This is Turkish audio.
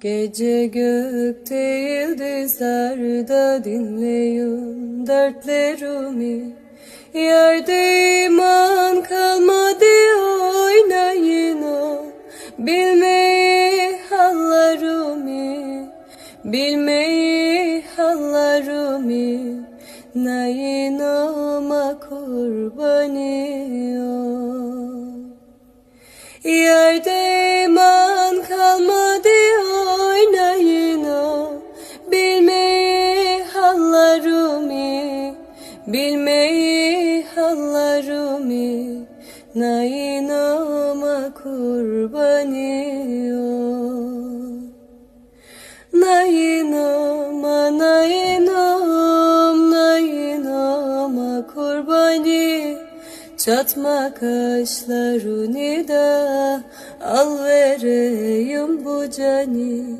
Gece gökte yıldızlarda dinleyin dertlerimi Yerde iman kalmadı oynayın o. Bilmeyi hallarımı Bilmeyi hallarımı Nayin ama kurbanıyım Yerde Bilmeyi hallarımı Nayin ama kurbanıyım Nayinoma, nayinom, nayinoma kurbani Çatma kaşlarını da al vereyim bu cani